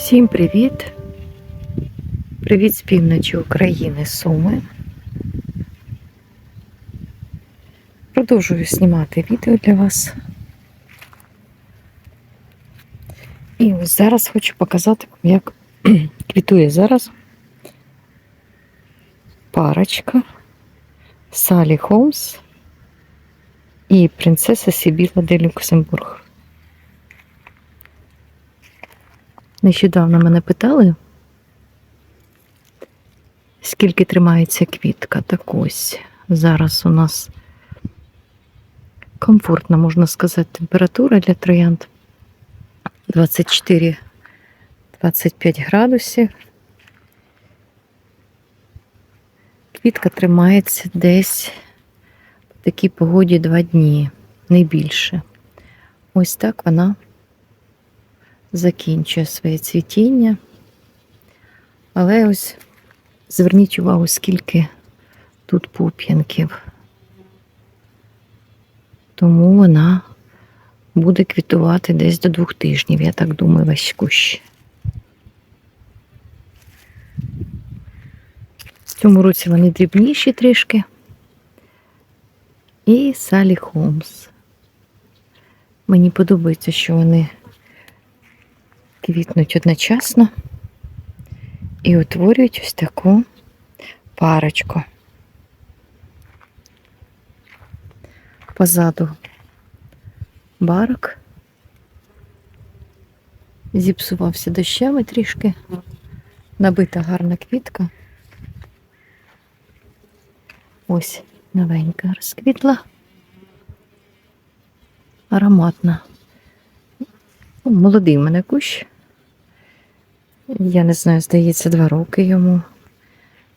Всім привіт! Привіт з півночі України Суми. Продовжую знімати відео для вас. І ось зараз хочу показати, як квітує зараз парочка Салі Холмс і принцеса Сібіла де Люксембург. Нещодавно мене питали, скільки тримається квітка. Так ось зараз у нас комфортна, можна сказати, температура для троянд 24-25 градусів. Квітка тримається десь в такій погоді два дні, не більше. Ось так вона закінчує своє цвітіння. Але ось зверніть увагу, скільки тут пуп'янків. Тому вона буде квітувати десь до двох тижнів, я так думаю, весь кущ. В цьому році вони дрібніші трішки. І Салі Холмс. Мені подобається, що вони квітнуть одночасно і утворюють ось таку парочку. Позаду барок. Зіпсувався дощами трішки. Набита гарна квітка. Ось новенька розквітла. Ароматна. Молодий в мене кущ. Я не знаю, здається, два роки йому.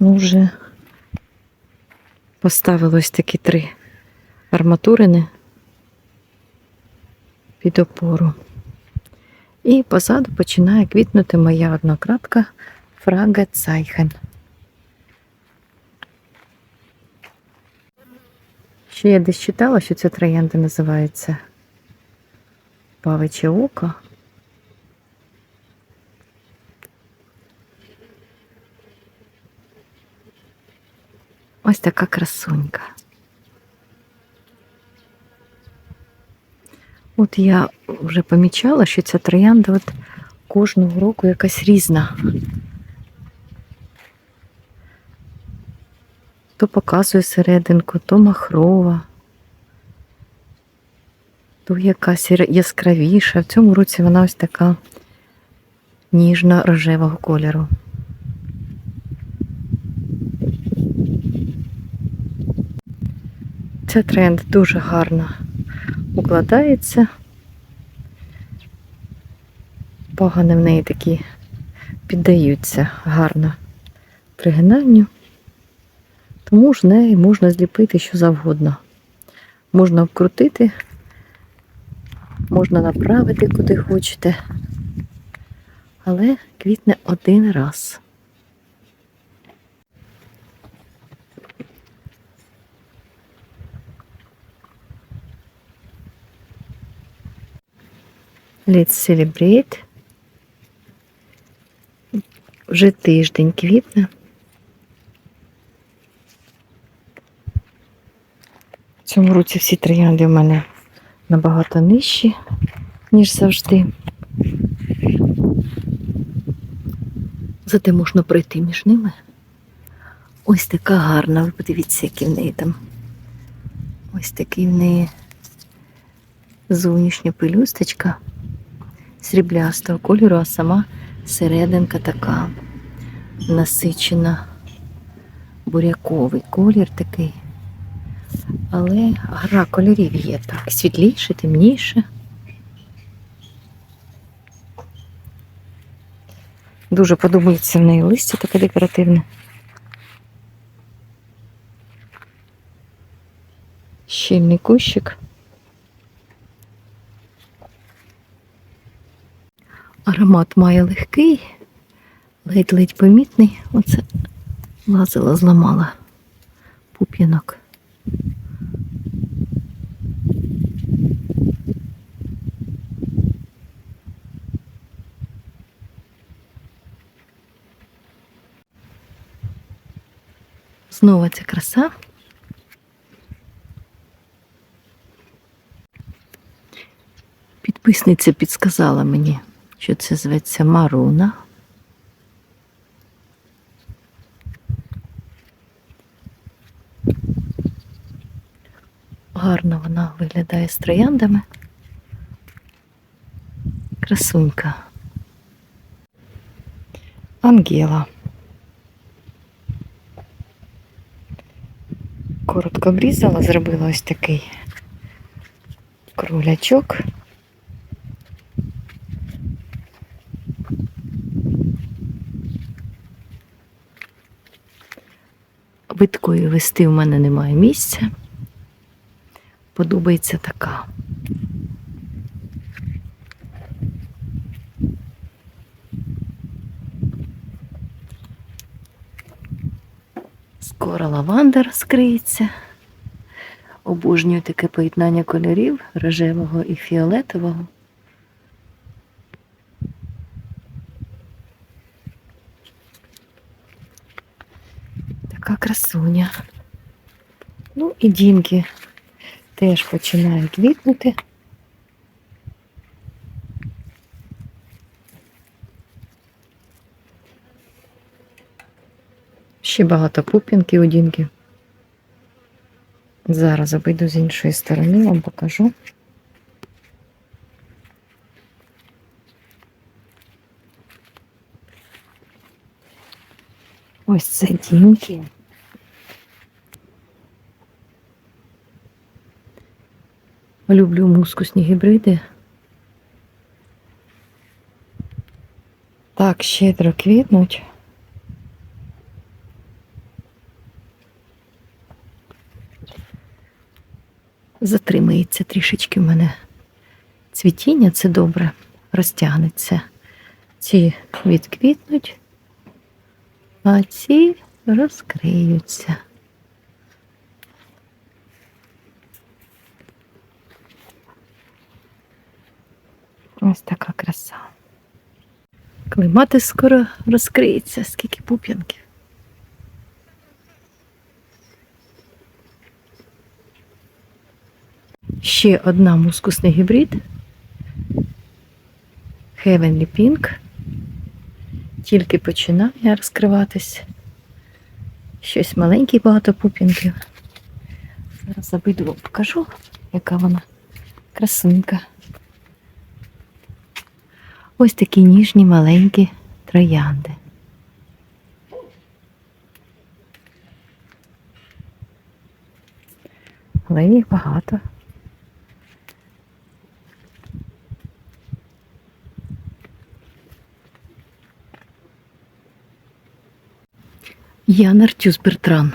Ну, вже поставили ось такі три арматурини під опору. І позаду починає квітнути моя однокрапка Фрага Цайхен. Ще я десь читала, що ця троянда називається Павиче око. Ось така красунька. От я вже помічала, що ця троянда от кожного року якась різна. То показує серединку, то махрова, то якась яскравіша. В цьому році вона ось така ніжно-рожевого кольору. Ця тренд дуже гарно укладається. Пагани в неї такі піддаються гарно пригинанню. Тому ж неї можна зліпити що завгодно. Можна обкрутити, можна направити куди хочете, але квітне один раз. Let's celebrate. Вже тиждень квітне. В цьому році всі троянди в мене набагато нижчі, ніж завжди. Зате можна пройти між ними. Ось така гарна, ви подивіться, які в неї там. Ось такий в неї зовнішня пелюсточка сріблястого кольору, а сама серединка така насичена, буряковий колір такий. Але гра кольорів є так. Світліше, темніше. Дуже подобається в неї листя таке декоративне. Щільний кущик. Аромат має легкий, ледь-ледь помітний. Оце лазила, зламала пуп'янок. Знову ця краса. Підписниця підсказала мені що це зветься Маруна. Гарно вона виглядає з трояндами. Красунька. Ангела. Коротко обрізала, зробила ось такий круглячок. Виткою вести в мене немає місця. Подобається така. Скоро лаванда розкриється. Обожнюю таке поєднання кольорів рожевого і фіолетового. Така красуня. Ну і дімки теж починають квітнути. Ще багато пуп'янків у дімки. Зараз обійду з іншої сторони, вам покажу. Ось це дімки. Люблю мускусні гібриди. Так щедро квітнуть. Затримається трішечки в мене цвітіння, це добре, розтягнеться. Ці відквітнуть, а ці розкриються. Ось така краса. Клематис скоро розкриється, скільки пуп'янків. Ще одна мускусний гібрид. Heavenly Pink. Тільки починає розкриватись. Щось маленький багато пуп'янків. Зараз вам покажу, яка вона красунька. Ось такі ніжні маленькі троянди. Але їх багато. Я Нартюс Бертран.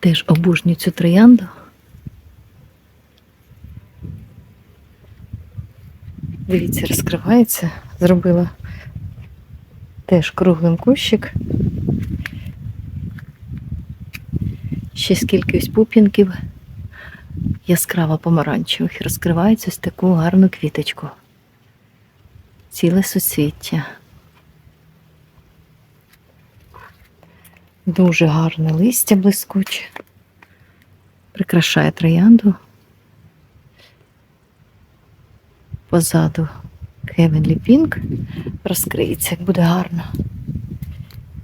Теж обожнюю цю троянду. Дивіться, розкривається. Зробила теж круглим кущик. Ще скільки ось пуп'янків яскраво помаранчевих розкривається ось таку гарну квіточку. Ціле суцвіття. Дуже гарне листя блискуче. Прикрашає троянду. Позаду Heavenly Pink розкриється, як буде гарно.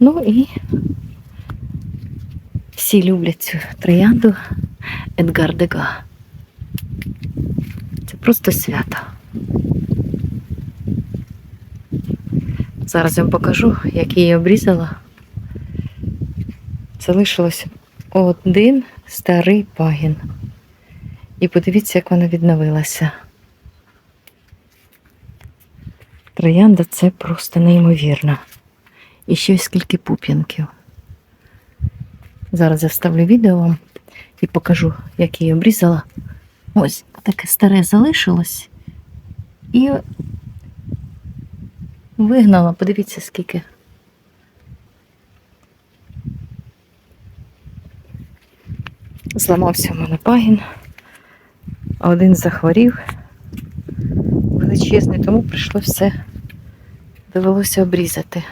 Ну і всі люблять цю троянду Едгар Дега. Це просто свято. Зараз я вам покажу, як її обрізала. Залишилось один старий пагін. І подивіться, як вона відновилася. Троянда це просто неймовірно. І ще скільки пуп'янків. Зараз я вставлю відео вам і покажу, як її обрізала. Ось таке старе залишилось. І вигнала, подивіться, скільки. Зламався в мене пагін, один захворів величезний, тому прийшло все, довелося обрізати.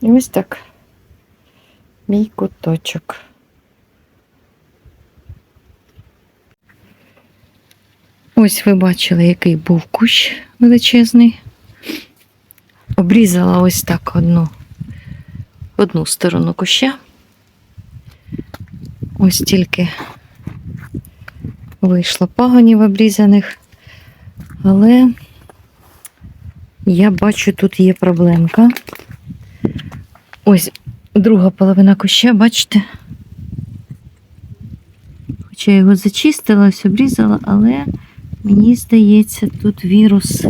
І ось так. Мій куточок. Ось ви бачили, який був кущ величезний. Обрізала ось так одну, одну сторону куща. Ось тільки вийшло пагонів обрізаних. Але я бачу, тут є проблемка. Ось друга половина куща, бачите? Хоча я його зачистила, ось обрізала, але мені здається, тут вірус,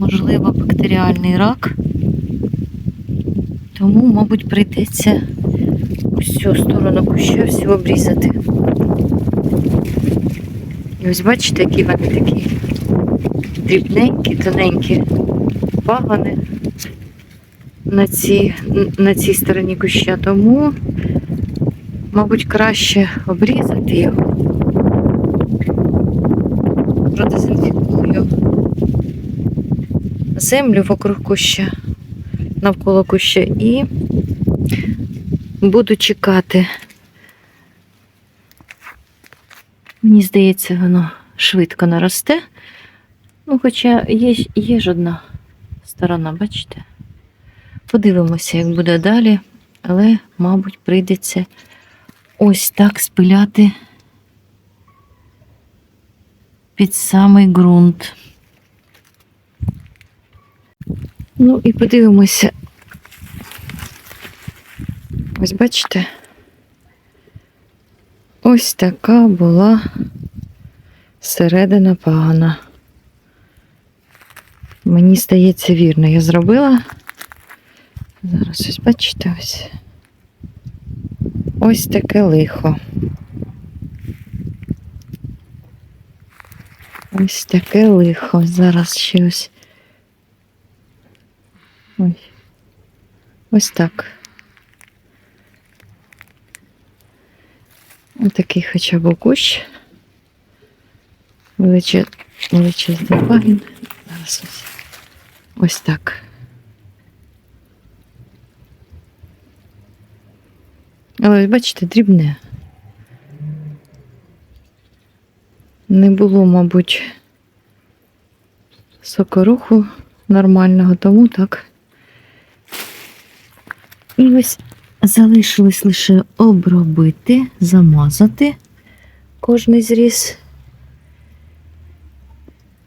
можливо, бактеріальний рак. Тому, мабуть, прийдеться ось цю сторону куща всю обрізати. І ось бачите, які вони такі дрібненькі, тоненькі пагони на цій, на цій стороні куща. Тому, мабуть, краще обрізати його. Продезінфікую землю вокруг куща, навколо куща і буду чекати. Мені здається, воно швидко наросте. Ну, хоча є, є ж одна сторона, бачите? Подивимося, як буде далі, але, мабуть, прийдеться ось так спиляти під самий ґрунт. Ну і подивимося. Ось бачите? Ось така була середина пагана. Мені здається, вірно, я зробила. Зараз ось бачите ось. Ось таке лихо. Ось таке лихо. Зараз ще ось. Ой. Ось так. Ось такий хоча б кущ. Величе... Величезний пагін. Зараз ось. Ось так. Але ось бачите, дрібне. Не було, мабуть, сокоруху нормального, тому так. І ось залишилось лише обробити, замазати кожний зріз.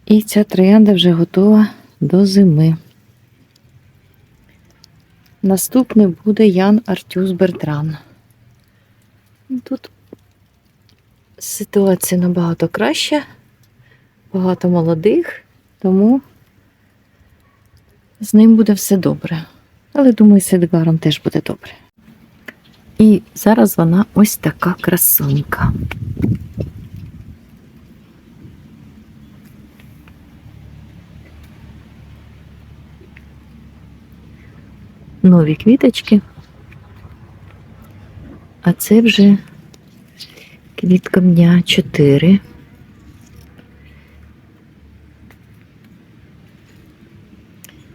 І ця троянда вже готова до зими. Наступний буде Ян Артюс Бертран. Тут ситуація набагато краща, багато молодих, тому з ним буде все добре. Але думаю, з Едгаром теж буде добре. І зараз вона ось така красунька. Нові квіточки. А це вже квітка дня 4.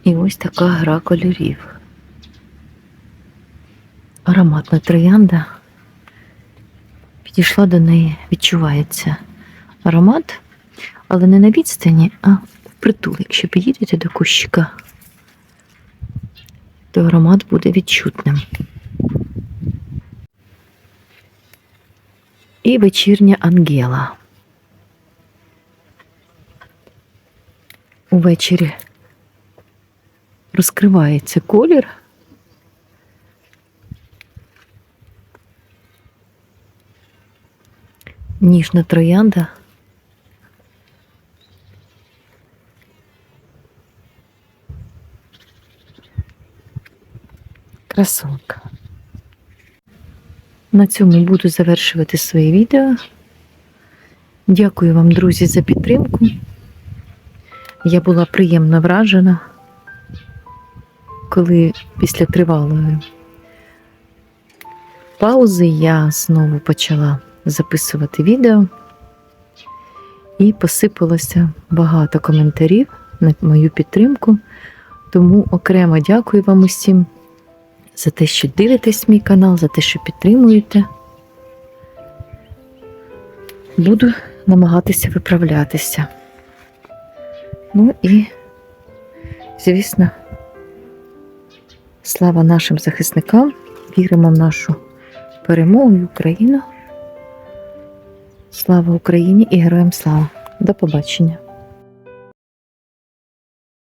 І ось така гра кольорів. Ароматна троянда. Підійшла до неї, відчувається аромат, але не на відстані, а впритул. Якщо підійдете до кущика, то аромат буде відчутним. І вечірня Ангела. Увечері розкривається колір. Ніжна троянда. Красунка. На цьому буду завершувати своє відео. Дякую вам, друзі, за підтримку. Я була приємно вражена, коли після тривалої паузи я знову почала записувати відео і посипалося багато коментарів на мою підтримку. Тому окремо дякую вам усім за те, що дивитесь мій канал, за те, що підтримуєте. Буду намагатися виправлятися. Ну і, звісно, слава нашим захисникам. Віримо в нашу перемогу і Україну. Слава Україні і героям слава! До побачення!